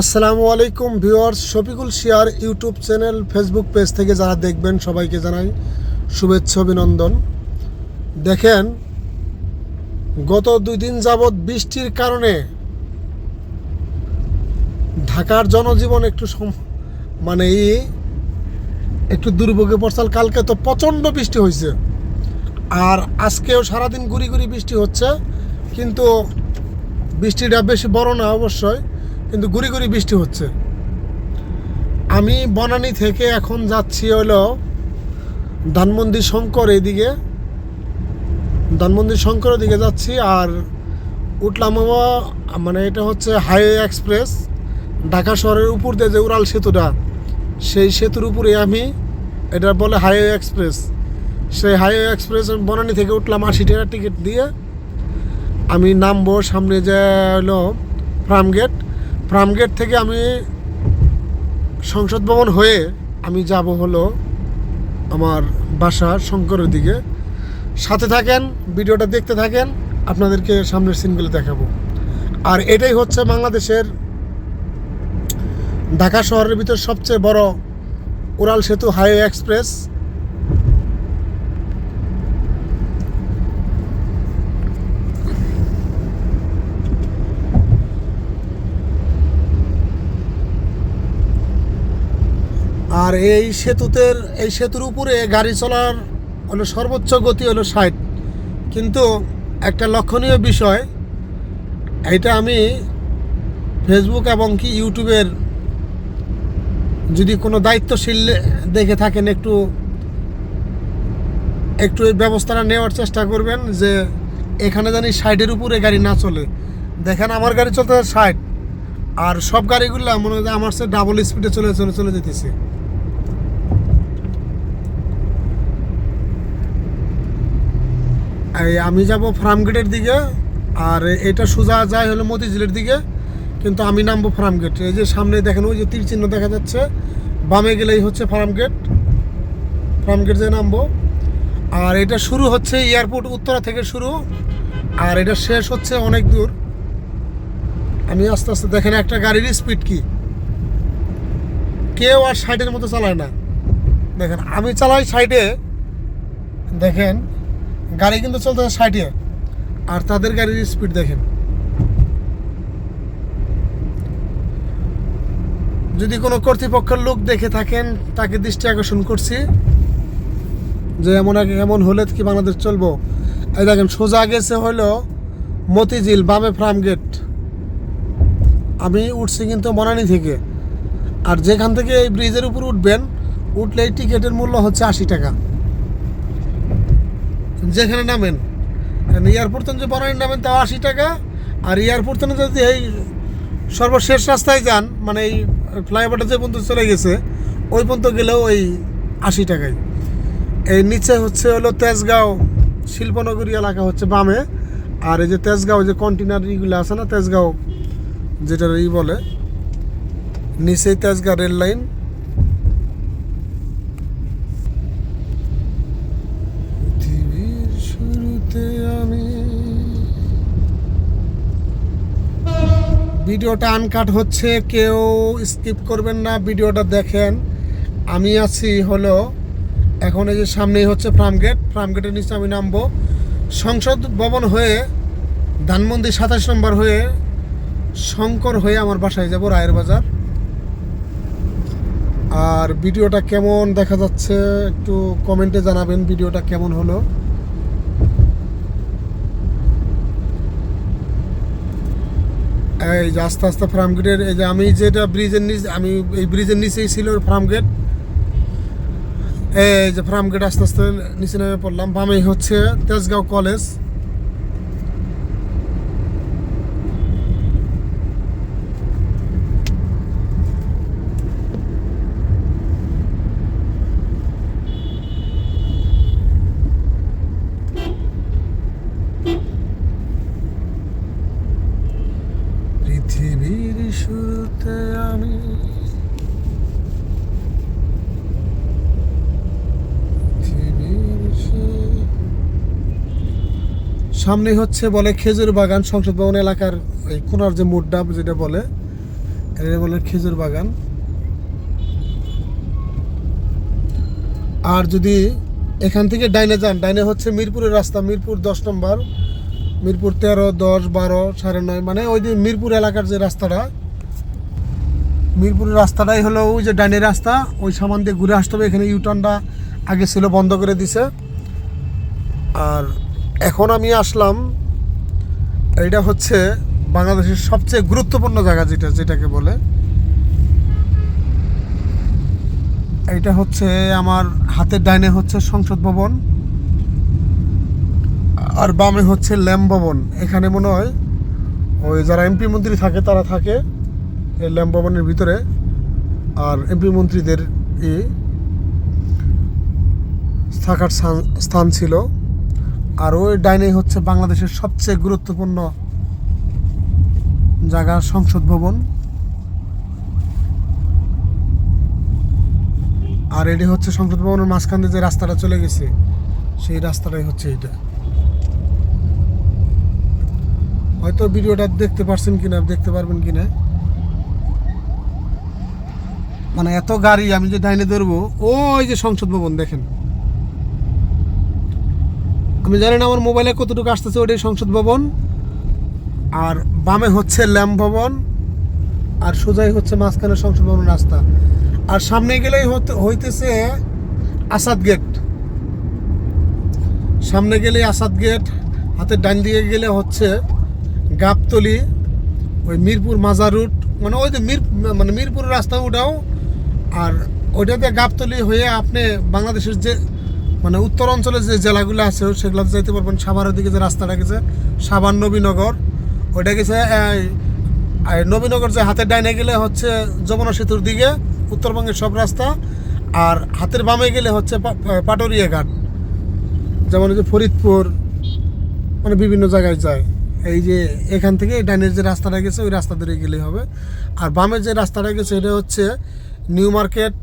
আসসালামু আলাইকুম ভিউয়ার্স, শফিকুল শিয়ার ইউটিউব চ্যানেল, ফেসবুক পেজ থেকে যারা দেখবেন সবাইকে জানাই শুভেচ্ছা, অভিনন্দন। দেখেন, গত দুই দিন যাবৎ বৃষ্টির কারণে ঢাকার জনজীবন একটু মানে একটু দুর্ভোগে পড়ছাল কালকে তো প্রচণ্ড বৃষ্টি হয়েছে। আর আজকেও সারাদিন গুড়ি গুড়ি বৃষ্টি হচ্ছে। কিন্তু বৃষ্টিটা বেশি বড় না, অবশ্যই। কিন্তু গুড়ি গুড়ি বৃষ্টি হচ্ছে। আমি বনানী থেকে এখন যাচ্ছি হলো ধানমন্দির শঙ্কর এদিকে। ধানমন্দির শঙ্করের দিকে যাচ্ছি আর উঠলাম মানে এটা হচ্ছে হাইওয়ে এক্সপ্রেস, ঢাকা শহরের উপর দিয়ে যে উড়াল সেতুটা, সেই সেতুর উপরে আমি, এটা বলে হাইওয়ে এক্সপ্রেস। সেই হাইওয়ে এক্সপ্রেস বনানী থেকে উঠলাম আশি টাকা টিকিট দিয়ে। আমি নামবো সামনে যে হলো ফার্মগেট ফার্মগেট থেকে আমি সংসদ ভবন হয়ে আমি যাব হলো আমার বাসা শঙ্করের দিকে। সাথে থাকেন, ভিডিওটা দেখতে থাকেন, আপনাদেরকে সামনের সিনগুলো দেখাবো। আর এটাই হচ্ছে বাংলাদেশের ঢাকা শহরের ভিতর সবচেয়ে বড় উড়াল সেতু হাইওয়ে এক্সপ্রেস। আর এই সেতুতে এই সেতুর উপরে গাড়ি চলার হলো সর্বোচ্চ গতি হলো ষাট। কিন্তু একটা লক্ষণীয় বিষয় এটা আমি ফেসবুক এবং কি ইউটিউবের যদি কোনো দায়িত্বশীল দেখে থাকেন একটু একটু এই ব্যবস্থাটা নেওয়ার চেষ্টা করবেন যে এখানে জানি ষাটের উপরে গাড়ি না চলে। দেখেন আমার গাড়ি চলতে ষাট, আর সব গাড়িগুলো মনে হয় আমার সে ডাবল স্পিডে চলে চলে চলে যেতেছে। আমি যাব ফার্মগেটের দিকে, আর এটা সোজা যায় হলো মতিঝিলের দিকে, কিন্তু আমি নামবো ফার্মগেট এই যে সামনে দেখেন, ওই যে তীর চিহ্ন দেখা যাচ্ছে, বামে গেলেই হচ্ছে ফার্মগেট ফার্মগেট যে নামবো। আর এটা শুরু হচ্ছে এয়ারপোর্ট উত্তরা থেকে শুরু, আর এটা শেষ হচ্ছে অনেক দূর। আমি আস্তে আস্তে দেখেন, একটা গাড়ির স্পিড কি। কেউ আর সাইডের মতো চালায় না। দেখেন, আমি চালাই সাইডে দেখেন গাড়ি কিন্তু চলতেছে ষাটে। আর তাদের গাড়ির স্পিড দেখেন। যদি কোনো কর্তৃপক্ষের লোক দেখে থাকেন, তাকে দৃষ্টি আকর্ষণ করছি যে এমন আগে এমন হলে কি বাংলাদেশ চলবো? এই দেখেন, সোজা গেছে হলো মতিঝিল বামে ফার্ম গেট। আমি উঠছি কিন্তু মনানি থেকে। আর যেখান থেকে এই ব্রিজের উপর উঠবেন উঠলে এই টিকিটের মূল্য হচ্ছে আশি টাকা। যেখানে নামেন এয়ারপোর্ট থেকে যে বনানি নামেন, তাও আশি টাকা। আর এয়ারপোর্ট থেকে যদি এই সর্বশেষ রাস্তায় যান মানে এই ফ্লাইওভারটা যে পর্যন্ত চলে গেছে, ওই পর্যন্ত গেলেও ওই আশি টাকায়। এই নিচে হচ্ছে হলো তেজগাঁও, শিল্পনগরী এলাকা হচ্ছে বামে। আর এই যে তেজগাঁও যে কন্টেনার ইগুলো আছে না, তেজগাঁও যেটা ই বলে, নিচেই তেজগাঁও রেল লাইন ভিডিওটা আনকাট হচ্ছে, কেউ স্কিপ করবেন না, ভিডিওটা দেখেন। আমি আছি হলো, এখন এই যে সামনেই হচ্ছে ফার্ম গেট ফার্ম গেটের নিচে আমি নামবো। সংসদ ভবন হয়ে ধানমন্দির সাতাশ নম্বর হয়ে, শঙ্কর হয়ে আমার বাসায় যাব, রায়ের বাজার। আর ভিডিওটা কেমন দেখা যাচ্ছে, একটু কমেন্টে জানাবেন, ভিডিওটা কেমন হলো। এই যে আস্তে আস্তে ফার্ম গেটের এই যে আমি যেটা ব্রিজের নিচ আমি এই ব্রিজের নিচেই ছিল ফার্ম গেট এই যে ফার্ম গেট আস্তে আস্তে নিচে নেমে পড়লাম। বামেই হচ্ছে তেজগাঁও কলেজ পৃথিবীর শুরুতে আমি পৃথিবীর শুরু- সামনে হচ্ছে বলে খেজুর বাগান সংসদ ভবন এলাকার এই কোনার যে মোড্ডা যেটা বলে, এটা বলে খেজুর বাগান। আর যদি এখান থেকে ডাইনে যান, ডাইনে হচ্ছে মিরপুরের রাস্তা, মিরপুর দশ নম্বর, মিরপুর তেরো, দশ, বারো, সাড়ে নয় মানে ওই যে মিরপুর এলাকার যে রাস্তাটা, মিরপুরের রাস্তাটাই হলো ওই যে ডাইনের রাস্তা, ওই সামান দিয়ে ঘুরে আসতে হবে। এখানে ইউটার্নটা আগে ছিল বন্ধ করে দিছে। আর এখন আমি আসলাম, এইটা হচ্ছে বাংলাদেশের সবচেয়ে গুরুত্বপূর্ণ জায়গা যেটা, যেটাকে বলে। এটা হচ্ছে আমার হাতের ডাইনে হচ্ছে সংসদ ভবন, আর বামে হচ্ছে ল্যাম্প ভবন। এখানে মনে হয় ওই যারা এমপি মন্ত্রী থাকে, তারা থাকে এই ল্যাম্প ভবনের ভিতরে, আর এমপি মন্ত্রীদের ই থাকার স্থান ছিল। আর ওই ডাইনে হচ্ছে বাংলাদেশের সবচেয়ে গুরুত্বপূর্ণ জায়গা, সংসদ ভবন। আর এটি হচ্ছে সংসদ ভবনের মাঝখান দিয়ে যে রাস্তাটা চলে গেছে, সেই রাস্তাটাই হচ্ছে এটা হয়তো ভিডিওটা দেখতে পারছেন কিনা, দেখতে পারবেন কিনা। মানে এত গাড়ি আমি যে ডাইনে ধরবো, ওই যে সংসদ ভবন দেখেন। আমি জানি না, আমার মোবাইলে কতটুকু আসতেছে ওটাই সংসদ ভবন। আর বামে হচ্ছে ল্যাম্প ভবন, আর সোজাই হচ্ছে মাঝখানে সংসদ ভবন রাস্তা। আর সামনে গেলেই হতে হইতেছে আসাদ গেট সামনে গেলেই আসাদ গেট হাতের ডান দিকে গেলে হচ্ছে গাবতলি, ওই মিরপুর মাজার রুট মানে ওই যে মির মানে মিরপুর রাস্তা ওটাও, আর ওইটাতে গাবতলি হয়ে আপনি বাংলাদেশের যে মানে উত্তর অঞ্চলে যে জেলাগুলো আছে সেগুলোতে যাইতে পারবেন। সাভারের দিকে যে রাস্তাটা গেছে, সাভার নবীনগর। ওইটা গেছে নবীনগর যে হাতের ডাইনে গেলে হচ্ছে যমুনা সেতুর দিকে, উত্তরবঙ্গের সব রাস্তা। আর হাতের বামে গেলে হচ্ছে পাটুরিয়া ঘাট। যেমন যে ফরিদপুর মানে বিভিন্ন জায়গায় যায়। এই যে এখান থেকে ডাইনের যে রাস্তাটা গেছে, ওই রাস্তা ধরে গেলেই হবে। আর বামের যে রাস্তাটা গেছে, এটা হচ্ছে নিউ মার্কেট,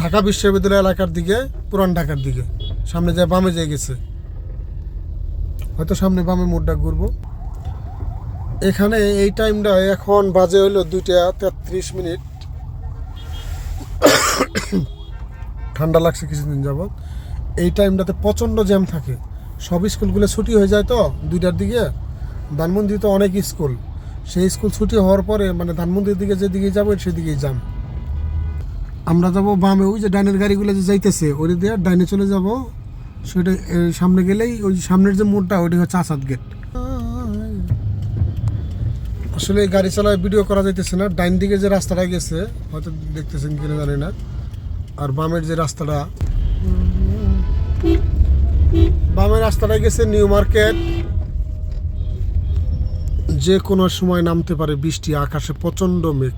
ঢাকা বিশ্ববিদ্যালয় এলাকার দিকে, পুরান ঢাকার দিকে। সামনে যে বামে যে গেছে। হয়তো সামনে বামে মোড়টা ঘুরবো। এখানে এই টাইমটা এখন বাজে হলো দুইটা তেত্রিশ মিনিট। ঠান্ডা লাগছে কিছুদিন যাবত এই টাইমটাতে প্রচণ্ড জ্যাম থাকে। সব স্কুলগুলো ছুটি হয়ে যায় তো দুইটার দিকে। ধানমন্ডি তো অনেক স্কুল। সেই স্কুল ছুটি হওয়ার পরে মানে ধানমন্দির দিকে যেদিকে যাব সেদিকেই যাম আমরা যাব বামে, ওই যে ডাইনের গাড়িগুলো যে যাইতেছে ওই দিয়ে ডাইনে চলে যাব। সেটা সামনে গেলেই ওই সামনের যে মোড়টা ওইটা হচ্ছে আসাদ গেট আসলে গাড়ি চালায় ভিডিও করা যাইতেছে না। ডাইন দিকে যে রাস্তাটা গেছে, হয়তো দেখতেছেন কিনা জানি না। আর বামের যে রাস্তাটা বামের রাস্তাটা গেছে নিউ মার্কেট। যে কোনো সময় নামতে পারে বৃষ্টি, আকাশে প্রচণ্ড মেঘ।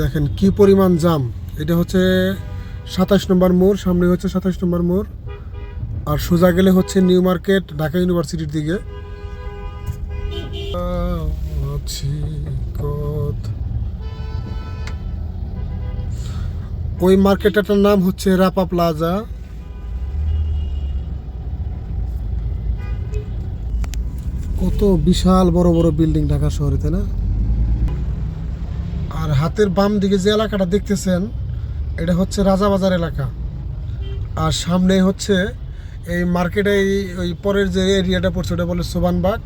দেখেন কি পরিমাণ জাম। এটা হচ্ছে সাতাশ নম্বর মোড়, সামনে হচ্ছে সাতাশ নম্বর মোড়। আর সোজা গেলে হচ্ছে নিউ মার্কেট, ঢাকা ইউনিভার্সিটির দিকে। ওই মার্কেটটার নাম হচ্ছে রাপা প্লাজা। কত বিশাল বড় বড় বিল্ডিং ঢাকা শহরে, তাই না? হাতের বাম দিকে যে এলাকাটা দেখতেছেন, এটা হচ্ছে রাজাবাজার এলাকা। আর সামনে হচ্ছে এই মার্কেটে ওই পরের যে এরিয়াটা পড়ছে, ওটা বলে সোবানবাগ।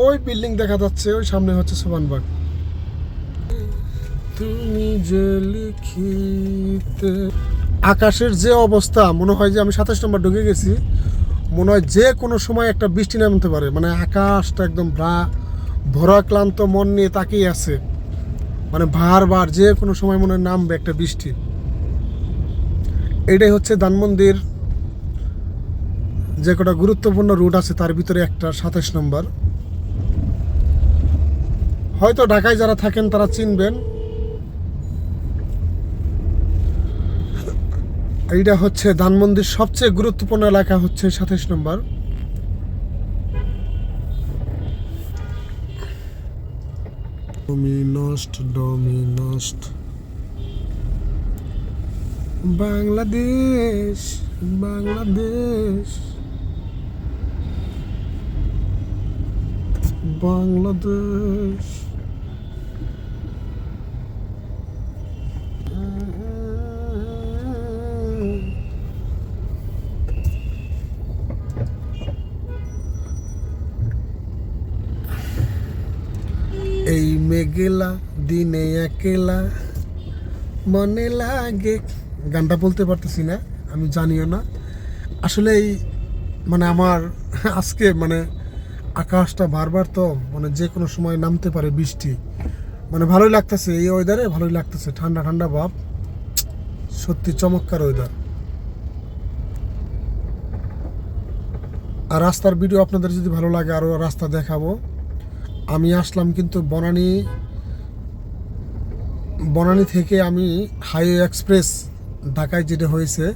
ওই বিল্ডিং দেখা যাচ্ছে, ওই সামনে হচ্ছে সোবানবাগ। তুমি যে লিখিতে আকাশের যে অবস্থা, মনে হয় যে আমি সাতাশ নম্বর ঢুকে গেছি। মনে হয় যে কোনো সময় একটা বৃষ্টি নামতে পারে। মানে আকাশটা একদম ভরা, ক্লান্ত মন নিয়ে তাকিয়ে আছে। মানে ভার বারবার যে কোনো সময় মনে হয় নামবে একটা বৃষ্টি। এটাই হচ্ছে ধানমন্দির যে কটা গুরুত্বপূর্ণ রুট আছে, তার ভিতরে একটা, সাতাশ নম্বর। হয়তো ঢাকায় যারা থাকেন, তারা চিনবেন। এইটা হচ্ছে ধানমন্দির সবচেয়ে গুরুত্বপূর্ণ এলাকা হচ্ছে সাতাশ নম্বর। ডমিনস্ট ডমিনস্ট বাংলাদেশ বাংলাদেশ বাংলাদেশ মেঘেলা দিনে একেলা। মনে লাগে। গানটা বলতে পারতেছি না, আমি জানিও না। আসলে এই মানে আমার আজকে মানে আকাশটা বারবার তো মানে যে কোনো সময় নামতে পারে বৃষ্টি। মানে ভালোই লাগতেছে এই ওয়েদারে ভালোই লাগতেছে। ঠান্ডা ঠান্ডা ভাব। সত্যি চমৎকার ওয়েদার আর রাস্তার ভিডিও আপনাদের যদি ভালো লাগে আরও রাস্তা দেখাবো। আমি আসলাম কিন্তু বনানী বনানী থেকে আমি হাইওয়ে এক্সপ্রেস ঢাকায় যেটা হয়েছে,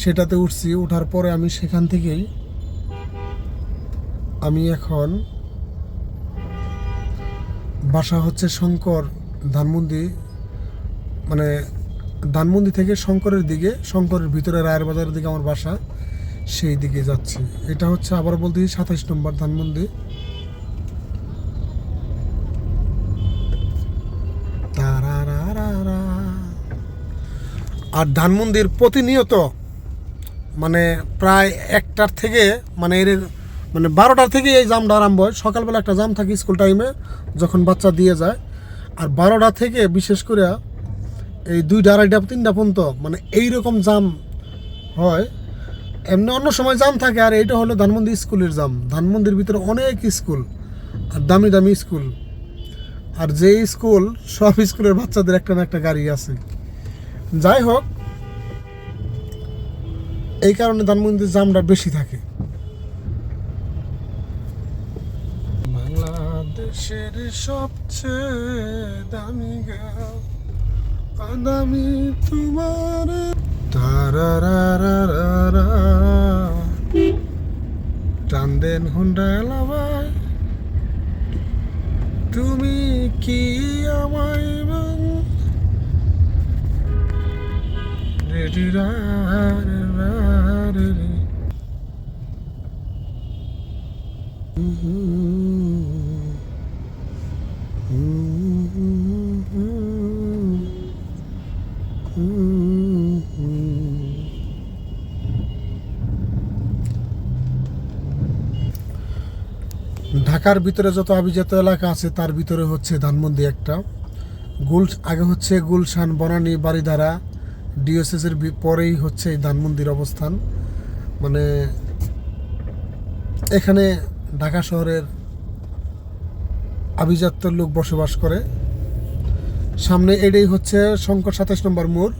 সেটাতে উঠছি। ওঠার পরে আমি সেখান থেকেই আমি এখন বাসা হচ্ছে শঙ্কর ধানমন্দি মানে ধানমন্দি থেকে শঙ্করের দিকে, শঙ্করের ভিতরে রায়ের বাজারের দিকে আমার বাসা, সেই দিকে যাচ্ছি। এটা হচ্ছে আবার বলতে সাতাইশ নম্বর ধানমন্দি আর ধানমন্দির প্রতিনিয়ত মানে প্রায় একটার থেকে মানে এর মানে বারোটার থেকে এই জামটা আরম্ভ হয়। সকালবেলা একটা জাম থাকে স্কুল টাইমে, যখন বাচ্চা দিয়ে যায়। আর বারোটা থেকে বিশেষ করে এই দুইটা, আড়াইটা, তিনটা পর্যন্ত মানে এই রকম জাম হয়। এমনি অন্য সময় জাম থাকে, আর এইটা হলো ধানমন্দি স্কুলের জাম। ধানমন্দির ভিতরে অনেক স্কুল, আর দামি দামি স্কুল। আর যে স্কুল, সব স্কুলের বাচ্চাদের একটা না একটা গাড়ি আছে। যাই হোক এই কারণে ধানমন্দির জামটা বেশি থাকে। বাংলাদেশের সবচেয়ে দামি গাও তোমার টান দেন হুন্ডা লাভায় তুমি কি আমায় ঢাকার ভিতরে যত আভিজাত এলাকা আছে, তার ভিতরে হচ্ছে ধানমন্দি একটা। গুল আগে হচ্ছে গুলশান, বনানী বাড়িধারা বি- পরেই হচ্ছে এই ধানমন্দির অবস্থান। মানে এখানে ঢাকা শহরের আভিজাত্য লোক বসবাস করে। সামনে এটাই হচ্ছে শঙ্কর সাতাশ নম্বর মোড়,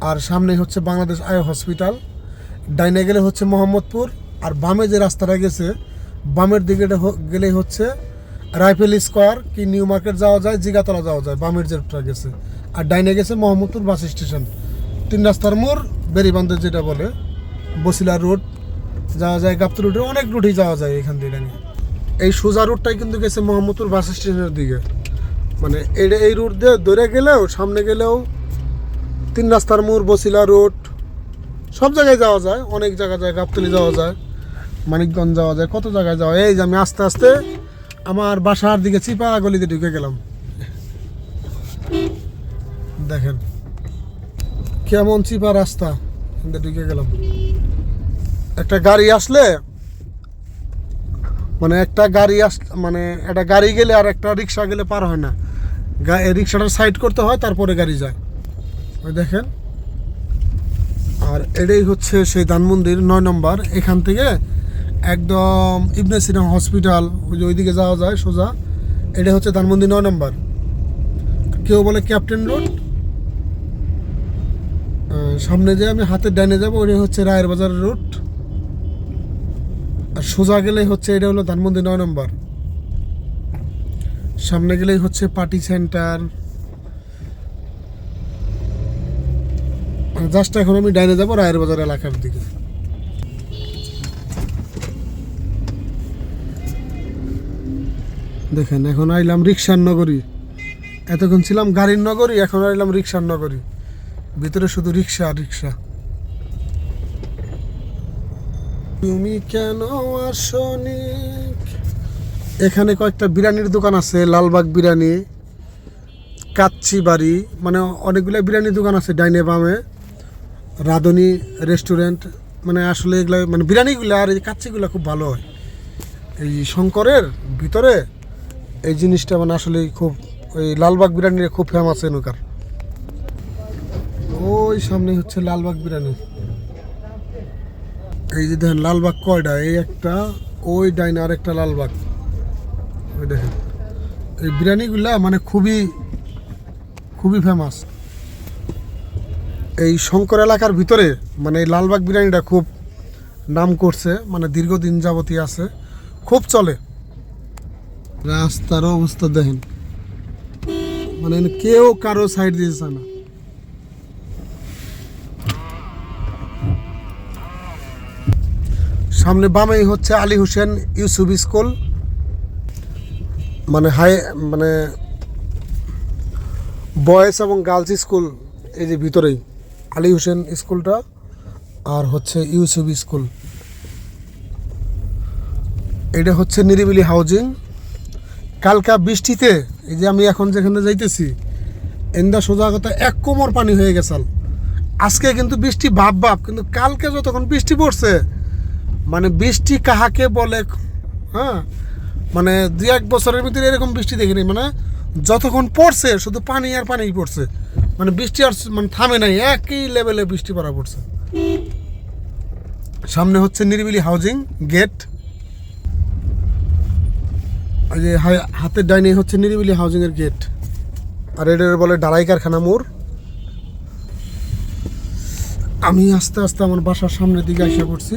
আর সামনে হচ্ছে বাংলাদেশ আয় হসপিটাল। ডাইনে গেলে হচ্ছে মোহাম্মদপুর, আর বামে যে রাস্তাটা গেছে, বামের দিকে গেলেই হচ্ছে রাইফেল স্কোয়ার কি নিউ মার্কেট যাওয়া যায়, জিগাতলা যাওয়া যায়, বামের যেটা গেছে। আর ডাইনে গেছে মোহাম্মদপুর বাস স্টেশন। তিন রাস্তার মোড় বেরিবান্ধের যেটা বলে, বসিলা রোড, যাওয়া যায় গাপ্ত রোডে, অনেক রুটই যাওয়া যায় এখান থেকে ডাইনে এই সোজা রুটটাই কিন্তু গেছে মোহাম্মদপুর বাস স্টেশনের দিকে। মানে এটা এই রুট দিয়ে ধরে গেলেও, সামনে গেলেও তিন রাস্তার মোড়, বসিলা রোড, সব জায়গায় যাওয়া যায়, অনেক জায়গা যায়, গাবতলি যাওয়া যায়, মানিকগঞ্জ যাওয়া যায়, কত জায়গায় যাওয়া এই যে আমি আস্তে আস্তে আমার বাসার দিকে চিপা গলিতে ঢুকে গেলাম। দেখেন। কেমন চিপা রাস্তা? ঢুকে গেলাম। একটা গাড়ি আসলে মানে একটা গাড়ি আস মানে একটা গাড়ি গেলে আর একটা রিক্সা গেলে পার হয় না। রিক্সাটা সাইড করতে হয়, তারপরে গাড়ি যায়। ওই দেখেন। আর এটাই হচ্ছে সেই ধানমন্দির নয় নম্বর। এখান থেকে একদম ইবনে সিনা হসপিটাল, ওই যে ওইদিকে যাওয়া যায় সোজা। এটা হচ্ছে ধানমন্দির নয় নম্বর। কেউ বলে ক্যাপ্টেন রোড? সামনে যে আমি হাতের ডাইনে যাব ওইটা হচ্ছে রায়ের বাজার রোড আর সোজা গেলেই হচ্ছে, এটা হলো ধানমন্দির নয় নম্বর। সামনে গেলেই হচ্ছে পার্টি সেন্টার। জাস্ট এখন আমি ডাইনে যাব রায়ের বাজার এলাকার দিকে। দেখেন, এখন আইলাম রিক্সার নগরী। এতক্ষণ ছিলাম গাড়ির নগরী, এখন আইলাম রিক্সার নগরী। ভিতরে শুধু রিক্সা আর রিক্সা। তুমি কেন আসনি? এখানে কয়েকটা বিরিয়ানির দোকান আছে, লালবাগ বিরিয়ানি, কাচ্চি বাড়ি মানে অনেকগুলো বিরিয়ানির দোকান আছে ডাইনে বামে। রাধুনি রেস্টুরেন্ট মানে আসলে এগুলো মানে বিরিয়ানিগুলো আর এই কাচ্চিগুলো খুব ভালো হয়। এই শঙ্করের ভিতরে এই জিনিসটা মানে আসলে খুব ওই লালবাগ বিরিয়ানির খুব ফেমাস এনুকার ওই সামনে হচ্ছে লালবাগ বিরিয়ানি। এই যে দেখেন, লালবাগ কয়টা? এই একটা, ওই ডাইনে আর একটা লালবাগ। ওই দেখেন, এই বিরিয়ানিগুলা মানে খুবই খুবই ফেমাস এই শঙ্কর এলাকার ভিতরে মানে এই লালবাগ বিরিয়ানিটা খুব নাম করছে মানে দীর্ঘদিন যাবতীয় আছে, খুব চলে। রাস্তার অবস্থা দেখেন। মানে কেউ কারও সাইড দিয়েছে না। সামনে বামেই হচ্ছে আলী হোসেন ইউসুফ স্কুল। মানে হাই মানে বয়েজ এবং গার্লস স্কুল এই যে ভিতরেই আলী হোসেন স্কুলটা আর হচ্ছে ইউসুফ স্কুল। এটা হচ্ছে নিরিবিলি হাউজিং। কালকা বৃষ্টিতে, এই যে আমি এখন যেখানে যাইতেছি, এন্দা সোজা কথা এক কোমর পানি হয়ে গেছাল আজকে কিন্তু বৃষ্টি ভাব ভাব, কিন্তু কালকে যতক্ষণ বৃষ্টি পড়ছে মানে বৃষ্টি কাহাকে বলে হ্যাঁ? মানে দু এক বছরের ভিতরে এরকম বৃষ্টি দেখিনি মানে যতক্ষণ পড়ছে, শুধু পানি আর পানিই পড়ছে। মানে বৃষ্টি আর মানে থামে নাই, একই লেভেলে বৃষ্টি পড়া পড়ছে। সামনে হচ্ছে নিরিবিলি হাউজিং গেট এই যে হাতের ডাইনে হচ্ছে নিরিবিলি হাউজিং এর গেট আর এটার বলে ডালাই কারখানা মোড়। আমি আস্তে আস্তে আমার বাসার সামনের দিকে এসে পড়ছি।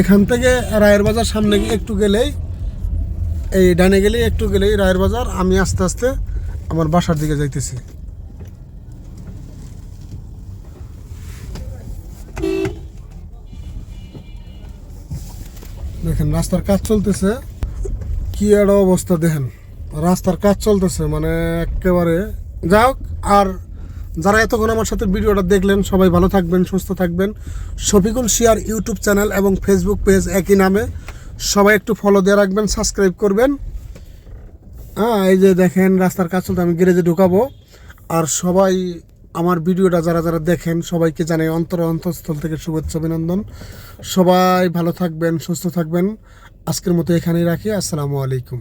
এখান থেকে রায়ের বাজার সামনে একটু গেলেই, এই ডানে গেলেই একটু গেলেই রায়ের বাজার। আমি আস্তে আস্তে আমার বাসার দিকে যাইতেছি। দেখেন, রাস্তার কাজ চলতেছে। কি একটা অবস্থা দেখেন। রাস্তার কাজ চলতেছে মানে একেবারে যাই হোক, আর যারা এতক্ষণ আমার সাথে ভিডিওটা দেখলেন, সবাই ভালো থাকবেন, সুস্থ থাকবেন। শফিকুল শিয়ার ইউটিউব চ্যানেল এবং ফেসবুক পেজ একই নামে। সবাই একটু ফলো দিয়ে রাখবেন সাবস্ক্রাইব করবেন। হ্যাঁ এই যে দেখেন, রাস্তার কাজ চলতে আমি গ্যারেজে ঢুকাবো। আর সবাই আমার ভিডিওটা যারা যারা দেখেন, সবাইকে জানাই অন্তর অন্তঃস্থল থেকে শুভেচ্ছা, অভিনন্দন। সবাই ভালো থাকবেন, সুস্থ থাকবেন। আজকের মতো এখানেই রাখি। আসসালামু আলাইকুম।